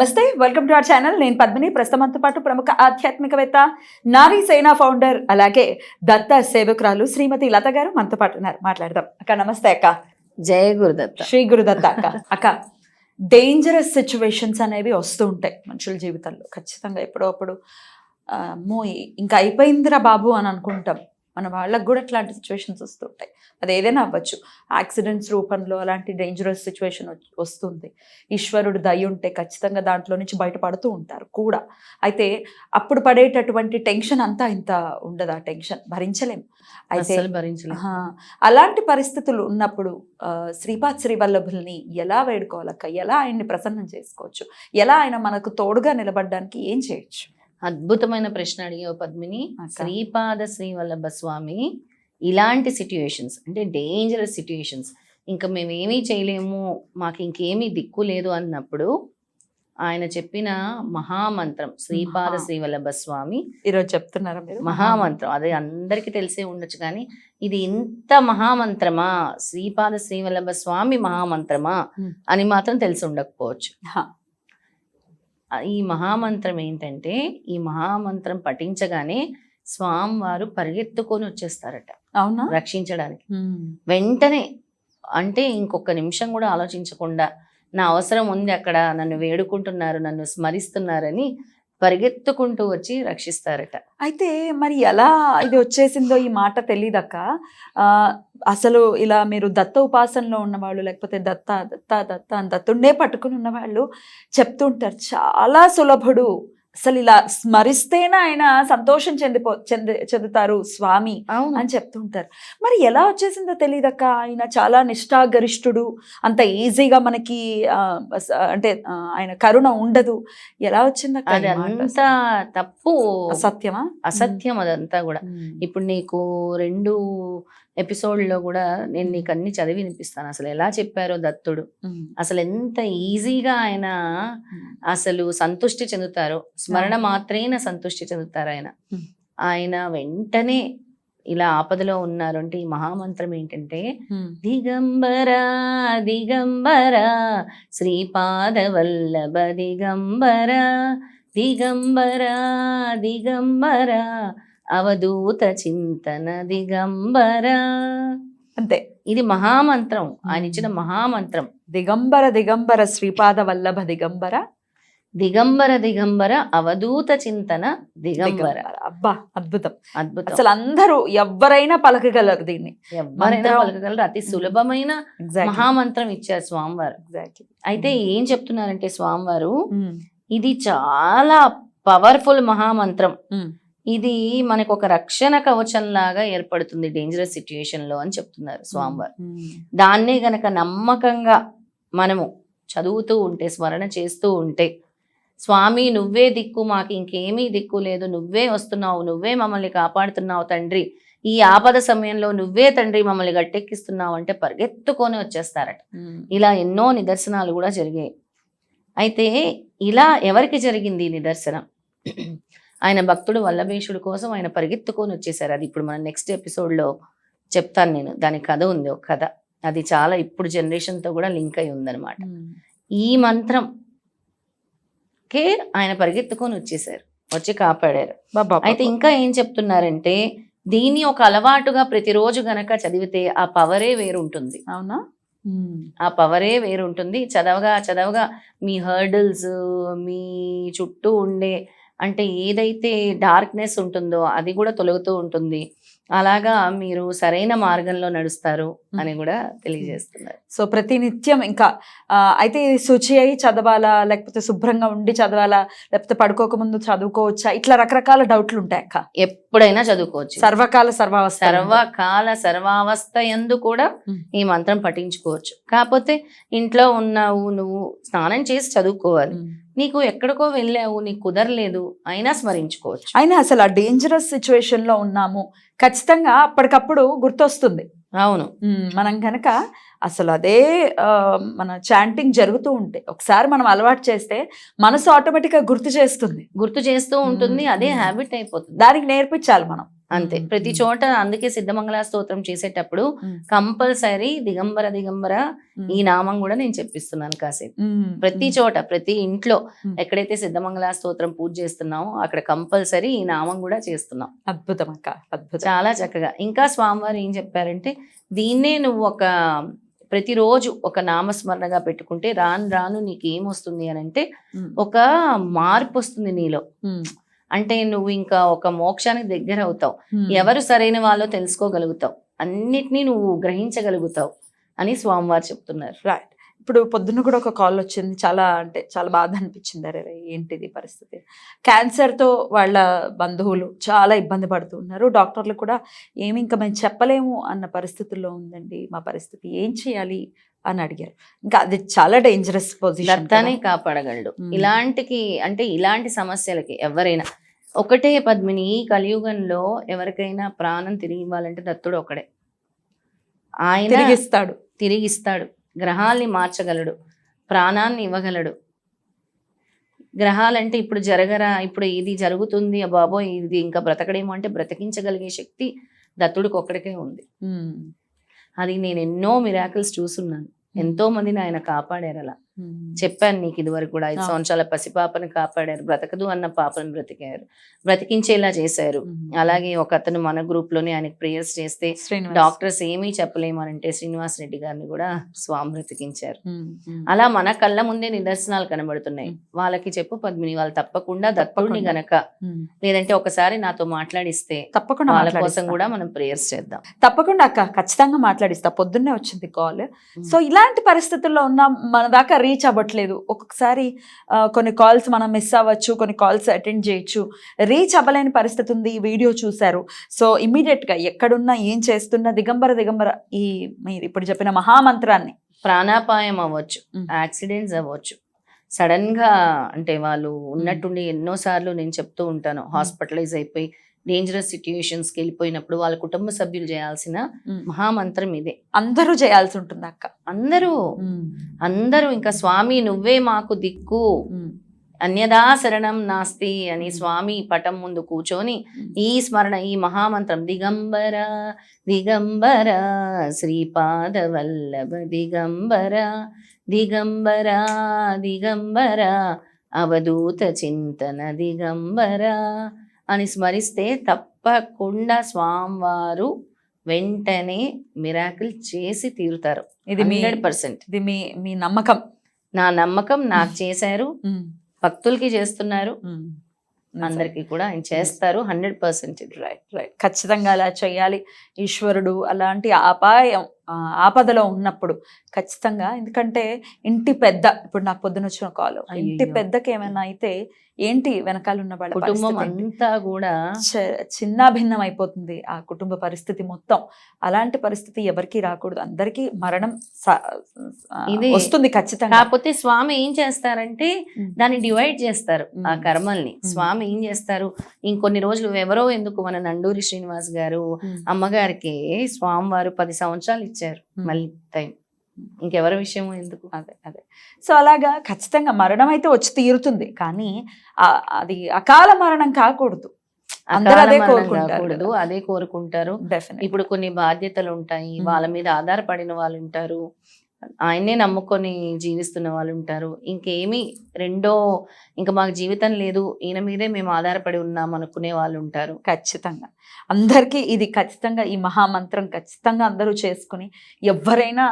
నమస్తే welcome to our channel నేను పద్మిని. ప్రస్తుతంతో పాటు ప్రముఖ ఆధ్యాత్మికవేత్త నారీ సేనా ఫౌండర్ అలాగే దత్త సేవకురాలు శ్రీమతి లత గారు మనతో పాటు ఉన్నారు. మాట్లాడదాం. అక్క నమస్తే అక్క. జయ గురుదత్త. శ్రీ గురుదత్త అక్క. అక్క డేంజరస్ సిచ్యువేషన్స్ అనేవి వస్తూ ఉంటాయి మనుషుల జీవితంలో. ఖచ్చితంగా ఎప్పుడో అప్పుడు అమ్మో ఇంకా అయిపోయిందిరా బాబు అని అనుకుంటాం. మన వాళ్ళకు కూడా అట్లాంటి సిచ్యువేషన్స్ వస్తుంటాయి. అది ఏదైనా అవ్వచ్చు. యాక్సిడెంట్స్ రూపంలో అలాంటి డేంజరస్ సిచ్యువేషన్ వస్తుంది. ఈశ్వరుడు దయ ఉంటే ఖచ్చితంగా దాంట్లో నుంచి బయటపడుతూ ఉంటారు కూడా. అయితే అప్పుడు పడేటటువంటి టెన్షన్ అంతా ఇంత ఉండదు ఆ టెన్షన్ భరించలేం. అయితే. అలాంటి పరిస్థితులు ఉన్నప్పుడు శ్రీపాద్ శ్రీవల్లభుల్ని ఎలా వేడుకోవాలక్క? ఎలా ఆయన్ని ప్రసన్నం చేసుకోవచ్చు? ఎలా ఆయన మనకు తోడుగా నిలబడడానికి ఏం చేయొచ్చు? అద్భుతమైన ప్రశ్న అడిగావు పద్మిని. శ్రీపాద శ్రీవల్లభ స్వామి ఇలాంటి సిట్యుయేషన్స్ అంటే డేంజరస్ సిట్యుయేషన్స్ ఇంకా మేము ఏమీ చేయలేము మాకు ఇంకేమీ దిక్కు లేదు అన్నప్పుడు ఆయన చెప్పిన మహామంత్రం శ్రీపాద. శ్రీవల్లభ స్వామి. ఈరోజు చెప్తున్నారా మీరు? మహామంత్రం అదే అందరికీ తెలిసే ఉండొచ్చు కానీ ఇది ఇంత మహామంత్రమా? శ్రీపాద శ్రీవల్లభ స్వామి మహామంత్రమా. అని మాత్రం తెలిసి ఉండకపోవచ్చు. ఈ మహామంత్రం ఏంటంటే ఈ మహామంత్రం పఠించగానే స్వామివారు పరిగెత్తుకొని వచ్చేస్తారట. అవునా? రక్షించడానికి. వెంటనే అంటే ఇంకొక నిమిషం కూడా ఆలోచించకుండా నా అవసరం ఉంది అక్కడ నన్ను వేడుకుంటున్నారు నన్ను స్మరిస్తున్నారని పరిగెత్తుకుంటూ వచ్చి రక్షిస్తారట. అయితే మరి ఎలా ఇది వచ్చేసిందో ఈ మాట తెలియదక్క అసలు ఇలా మీరు దత్త ఉపాసనలో ఉన్నవాళ్ళు లేకపోతే దత్త దత్త దత్త అని దత్తుండే పట్టుకుని ఉన్నవాళ్ళు చెప్తుంటారు చాలా సులభుడు. అసలు ఇలా స్మరిస్తేనే ఆయన సంతోషం చెందిపో చెంది చెందుతారు స్వామి అని చెప్తుంటారు. మరి ఎలా వచ్చేసిందో తెలియదక్క ఆయన చాలా నిష్ఠాగరిష్ఠుడు. అంత ఈజీగా మనకి అంటే ఆయన కరుణ ఉండదు. ఎలా వచ్చిందక్క? తప్పు. అసత్యమా? అసత్యం అదంతా కూడా. ఇప్పుడు నీకు రెండు ఎపిసోడ్లో కూడా నేను నీకు అన్ని చదివి వినిపిస్తాను అసలు ఎలా చెప్పారో దత్తుడు. అసలు ఎంత ఈజీగా ఆయన. అసలు సంతుష్టి చెందుతారో స్మరణ. మాత్రేన సంతుష్టి చెందుతారు ఆయన. ఆయన వెంటనే ఇలా ఆపదలో ఉన్నారు అంటే ఈ మహామంత్రం ఏంటంటే. దిగంబర దిగంబర శ్రీపాద వల్లభ దిగంబర దిగంబర దిగంబర అవధూత చింతన దిగంబర. అంతే. ఇది మహామంత్రం. ఆయన ఇచ్చిన మహామంత్రం. దిగంబర దిగంబర శ్రీపాద వల్లభ దిగంబర. దిగంబర దిగంబర అవధూత చింతన దిగంబర. అబ్బా అద్భుతం. అద్భుతం. అసలు అందరూ ఎవరైనా పలకగలరు దీన్ని. ఎవరైనా. పలకగలరు. అతి సులభమైన మహామంత్రం ఇచ్చారు స్వామివారు. ఎగ్జాక్ట్లీ అయితే ఏం చెప్తున్నారంటే స్వామివారు? ఇది చాలా పవర్ఫుల్ మహామంత్రం. ఇది మనకు ఒక రక్షణ కవచం లాగా ఏర్పడుతుంది డేంజరస్ సిచ్యుయేషన్లో అని చెప్తున్నారు స్వామివారు. దాన్నే గనక నమ్మకంగా మనము చదువుతూ ఉంటే స్మరణ చేస్తూ ఉంటే స్వామి నువ్వే దిక్కు మాకు ఇంకేమీ దిక్కు లేదు నువ్వే వస్తున్నావు నువ్వే మమ్మల్ని కాపాడుతున్నావు తండ్రి ఈ ఆపద సమయంలో నువ్వే తండ్రి మమ్మల్ని గట్టెక్కిస్తున్నావు అంటే పరిగెత్తుకొని వచ్చేస్తారట. ఇలా ఎన్నో నిదర్శనాలు కూడా జరిగాయి. అయితే ఇలా ఎవరికి జరిగింది ఈ నిదర్శనం? ఆయన భక్తుడు వల్లభేషుడు కోసం ఆయన పరిగెత్తుకొని వచ్చేసారు. అది ఇప్పుడు మన నెక్స్ట్ ఎపిసోడ్లో చెప్తాను నేను. దాని కథ ఉంది ఒక కథ. అది చాలా ఇప్పుడు జనరేషన్తో కూడా లింక్ అయి ఉందన్నమాట. ఈ మంత్రం కే ఆయన పరిగెత్తుకొని వచ్చేసారు వచ్చి కాపాడారు. అయితే ఇంకా ఏం చెప్తున్నారంటే దీన్ని ఒక అలవాటుగా ప్రతిరోజు గనక చదివితే ఆ పవరే వేరుంటుంది. అవునా? ఆ పవరే వేరుంటుంది. చదవగా చదవగా మీ హర్డిల్స్ మీ చుట్టూ ఉండే అంటే ఏదైతే డార్క్నెస్ ఉంటుందో అది కూడా తొలగుతూ ఉంటుంది. అలాగా మీరు సరైన మార్గంలో నడుస్తారు అని కూడా తెలియజేస్తున్నారు. సో ప్రతి నిత్యం ఇంకా అయితే శుచి అయి చదవాలా లేకపోతే శుభ్రంగా ఉండి చదవాలా లేకపోతే పడుకోకముందు చదువుకోవచ్చా? ఇట్లా రకరకాల డౌట్లు ఉంటాయి అక్క. ఎప్పుడైనా చదువుకోవచ్చు. సర్వకాల సర్వావస్థ సర్వకాల సర్వావస్థ ఎందు కూడా. ఈ మంత్రం పఠించుకోవచ్చు. కాకపోతే ఇంట్లో ఉన్నావు నువ్వు స్నానం చేసి చదువుకోవాలి. నీకు ఎక్కడికో వెళ్ళావు నీకు కుదరలేదు అయినా స్మరించుకోవచ్చు. అయినా అసలు ఆ డేంజరస్ సిచ్యువేషన్లో ఉన్నాము ఖచ్చితంగా అప్పటికప్పుడు గుర్తొస్తుంది. అవును. మనం కనుక అసలు అదే మన చాంటింగ్ జరుగుతూ ఉంటే ఒకసారి మనం అలవాటు చేస్తే మనసు ఆటోమేటిక్గా గుర్తు చేస్తుంది. గుర్తు చేస్తూ ఉంటుంది అదే. హ్యాబిట్ అయిపోతుంది. దానికి నేర్పించాలి మనం. అంతే. ప్రతి చోట అందుకే సిద్ధమంగళ స్తోత్రం చేసేటప్పుడు. కంపల్సరీ దిగంబర దిగంబర. ఈ నామం కూడా నేను చెప్పిస్తున్నాను కాసేపు. ప్రతి చోట ప్రతి ఇంట్లో. ఎక్కడైతే సిద్ధమంగళ స్తోత్రం పూజ చేస్తున్నామో అక్కడ కంపల్సరీ ఈ నామం కూడా చేస్తున్నాం అద్భుతం అక్క అద్భుతం చాలా చక్కగా ఇంకా స్వామివారు ఏం చెప్పారంటే దీన్నే నువ్వు ఒక ప్రతిరోజు ఒక నామస్మరణగా పెట్టుకుంటే రాను రాను నీకు ఏమొస్తుంది అని అంటే. ఒక మార్పు వస్తుంది నీలో. అంటే నువ్వు ఇంకా ఒక మోక్షానికి దగ్గర అవుతావు. ఎవరు సరైన వాళ్ళో తెలుసుకోగలుగుతావు. అన్నిటినీ నువ్వు గ్రహించగలుగుతావు అని స్వామివారు చెప్తున్నారు. రైట్ ఇప్పుడు పొద్దున్న కూడా ఒక కాల్ వచ్చింది. చాలా అంటే చాలా బాధ అనిపించింది. అరే ఏంటిది పరిస్థితి? క్యాన్సర్తో వాళ్ళ బంధువులు చాలా ఇబ్బంది పడుతున్నారు డాక్టర్లు కూడా ఏమి ఇంకా మేము చెప్పలేము అన్న పరిస్థితుల్లో ఉందండి మా పరిస్థితి. ఏం చేయాలి? అని అడిగారు. ఇంకా అది చాలా డేంజరస్ పొజిషన్ దత్తానే కాపాడగలడు. ఇలాంటికి అంటే ఇలాంటి సమస్యలకి ఎవరైనా ఒకటే పద్మిని ఈ కలియుగంలో ఎవరికైనా ప్రాణం తిరిగి ఇవ్వాలంటే దత్తుడు ఒకడే ఆయన తిరిగిస్తాడు. తిరిగిస్తాడు. గ్రహాల్ని మార్చగలడు. ప్రాణాన్ని ఇవ్వగలడు. గ్రహాలంటే ఇప్పుడు జరగరా ఇప్పుడు ఇది జరుగుతుంది ఆ బాబోయ్ ఇది ఇంకా బ్రతకడేమో అంటే బ్రతికించగలిగే శక్తి దత్తుడికి ఒక్కడికే ఉంది. అది నేను ఎన్నో మిరాకిల్స్ చూసున్నాను ఎంతోమందిని ఆయన కాపాడారు అలా. చెప్పాను నీకు ఇదివరకు కూడా ఐదు. సంవత్సరాల పసిపాపను కాపాడారు బ్రతకదు అన్న పాపను బ్రతికారు బ్రతికించేలా చేశారు. అలాగే ఒక అతను మన గ్రూప్లోనే ఆయనకి ప్రేయర్స్ చేస్తే. డాక్టర్స్ ఏమీ చెప్పలేమనంటే శ్రీనివాస్ రెడ్డి గారిని కూడా స్వామి బ్రతికించారు. అలా మన కళ్ళ ముందే నిదర్శనాలు కనబడుతున్నాయి. వాళ్ళకి చెప్పు పద్మిని వాళ్ళు తప్పకుండా దత్తుడిని. గనక. లేదంటే ఒకసారి నాతో మాట్లాడిస్తే తప్పకుండా వాళ్ళ కోసం. కూడా మనం ప్రేయర్స్ చేద్దాం తప్పకుండా అక్క ఖచ్చితంగా మాట్లాడిస్తా పొద్దున్నే వచ్చింది కాల్ సో ఇలాంటి పరిస్థితుల్లో ఉన్న మన దాకా రీచ్ అవ్వట్లేదు. ఒక్కొక్కసారి కొన్ని కాల్స్ మనం మిస్ అవ్వచ్చు కొన్ని కాల్స్ అటెండ్ చేయొచ్చు. రీచ్ అవ్వలేని పరిస్థితి ఉంది ఈ వీడియో చూశారు. సో ఇమీడియట్గా ఎక్కడున్నా ఏం చేస్తున్నా దిగంబర దిగంబర ఈ మీరు ఇప్పుడు చెప్పిన మహామంత్రాన్ని. ప్రాణాపాయం అవ్వచ్చు. యాక్సిడెంట్స్ అవ్వచ్చు. సడన్గా అంటే వాళ్ళు ఉన్నట్టుండి ఎన్నో సార్లు నేను చెప్తూ ఉంటాను. హాస్పిటలైజ్ అయిపోయి డేంజరస్ సిచ్యుయేషన్స్కి వెళ్ళిపోయినప్పుడు వాళ్ళ కుటుంబ సభ్యులు చేయాల్సిన మహామంత్రం ఇదే. అందరూ చేయాల్సి ఉంటుంది అక్క. అందరూ. అందరూ ఇంకా స్వామి నువ్వే మాకు దిక్కు. అన్యదా శరణం నాస్తి అని స్వామి పటం ముందు కూర్చొని ఈ స్మరణ ఈ మహామంత్రం దిగంబర దిగంబర శ్రీపాద వల్లభ దిగంబర దిగంబర దిగంబర అవధూత చింతన దిగంబర అని స్మరిస్తే తప్పకుండా స్వామివారు వెంటనే మిరాకిల్ చేసి తీరుతారు. ఇది మీ హండ్రెడ్ పర్సెంట్. ఇది మీ మీ నమ్మకం. నా నమ్మకం నాకు చేశారు. భక్తులకి చేస్తున్నారు. అందరికి కూడా ఆయన చేస్తారు. Hundred percent. రైట్ రైట్ ఖచ్చితంగా అలా చేయాలి. ఈశ్వరుడు అలాంటి అపాయం ఆపదలో ఉన్నప్పుడు ఖచ్చితంగా ఎందుకంటే ఇంటి పెద్ద ఇప్పుడు నాకు పొద్దున వచ్చిన కాల్ ఇంటి. పెద్దకి ఏమైనా అయితే ఏంటి వెనకాల ఉన్న వాళ్ళ కుటుంబం? అంతా కూడా చ- చిన్నాభిన్నం అయిపోతుంది ఆ కుటుంబ పరిస్థితి మొత్తం అలాంటి పరిస్థితి ఎవరికి రాకూడదు అందరికీ మరణం వస్తుంది ఖచ్చితంగా కాకపోతే స్వామి ఏం చేస్తారంటే. దాన్ని డివైడ్ చేస్తారు ఆ. కర్మల్ని. స్వామి ఏం చేస్తారు ఇంకొన్ని రోజులు ఎవరో ఎందుకు మన నండూరి శ్రీనివాస్ గారు. అమ్మగారికి స్వామివారు పది సంవత్సరాలు ఇచ్చారు. మళ్ళీ టైం. ఇంకెవరి విషయం ఎందుకు? అదే అదే. సో అలాగా ఖచ్చితంగా మరణం అయితే వచ్చి తీరుతుంది. కానీ అది అకాల మరణం కాకూడదు. అదే కోరుకుంటారు. అదే ఇప్పుడు కొన్ని బాధ్యతలు ఉంటాయి. వాళ్ళ మీద ఆధారపడిన వాళ్ళు ఉంటారు ఆయన్నే నమ్ముకొని జీవిస్తున్న వాళ్ళు ఉంటారు. ఇంకేమీ రెండో ఇంకా మాకు జీవితం లేదు ఈయన మీదే మేము ఆధారపడి ఉన్నాం అనుకునే వాళ్ళు ఉంటారు. ఖచ్చితంగా. అందరికీ ఇది ఖచ్చితంగా ఈ మహామంత్రం ఖచ్చితంగా అందరూ చేసుకుని ఎవరైనా